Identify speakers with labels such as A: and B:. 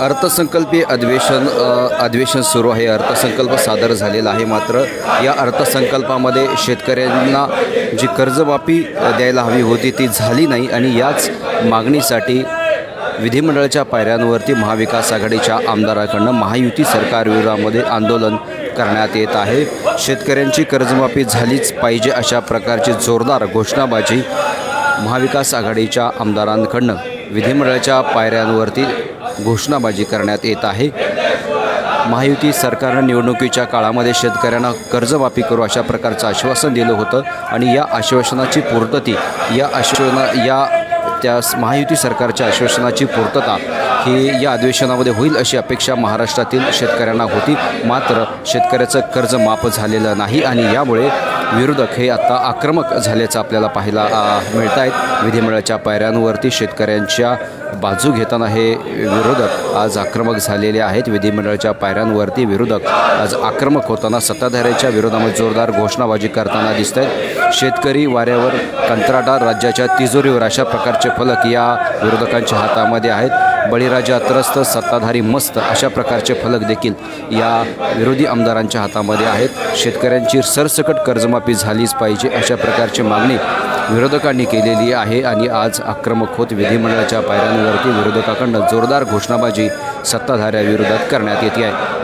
A: अर्थसंकल्पीय अधिवेशन अधिवेशन सुरू आहे. अर्थसंकल्प सादर झालेला आहे मात्र या अर्थसंकल्पामध्ये शेतकऱ्यांना जी कर्जमाफी द्यायला हवी होती ती झाली नाही आणि याच मागणीसाठी विधिमंडळाच्या पायऱ्यांवरती महाविकास आघाडीच्या आमदाराकडनं महायुती सरकारविरोधामध्ये आंदोलन करण्यात येत आहे. शेतकऱ्यांची कर्जमाफी झालीच पाहिजे अशा प्रकारची जोरदार घोषणाबाजी महाविकास आघाडीच्या आमदारांकडनं विधिमंडळाच्या पायऱ्यांवरती घोषणाबाजी करण्यात येत आहे. महायुती सरकारनं निवडणुकीच्या काळामध्ये शेतकऱ्यांना कर्जमाफी करू अशा प्रकारचं आश्वासन दिलं होतं आणि या आश्वासनाची पूर्तती या आश्वासना या त्या महायुती सरकारच्या आश्वासनाची पूर्तता ही या अधिवेशनामध्ये होईल अशी अपेक्षा महाराष्ट्रातील शेतकऱ्यांना होती. मात्र शेतकऱ्याचं कर्ज माफ झालेलं नाही आणि यामुळे विरोधक हे आता आक्रमक झाल्याचं आपल्याला पाहायला मिळत आहेत विधिमंडळाच्या पायऱ्यांवरती शेतकऱ्यांच्या बाजू घेताना हे विरोधक आज आक्रमक झालेले आहेत. विधिमंडळाच्या पायऱ्यांवरती विरोधक आज आक्रमक होताना सत्ताधाऱ्याच्या विरोधामध्ये जोरदार घोषणाबाजी करताना दिसत आहेत शेतकरी वाऱ्यावर कंत्राटार राज्याच्या तिजोरीवर अशा प्रकारचे फलक या विरोधकांच्या हातामध्ये आहेत. बळीराजा त्रस्त सत्ताधारी मस्त अशा प्रकारचे फलक देखील या विरोधी आमदारांच्या हातामध्ये आहेत. शेतकऱ्यांची सरसकट कर्जमाफी झालीच पाहिजे अशा प्रकारची मागणी विरोधकांनी केलेली आहे आणि आज आक्रमक होत विधिमंडळाच्या पायऱ्यांवरती विरोधकाकडनं जोरदार घोषणाबाजी सत्ताधाऱ्याविरोधात करण्यात येते आहे.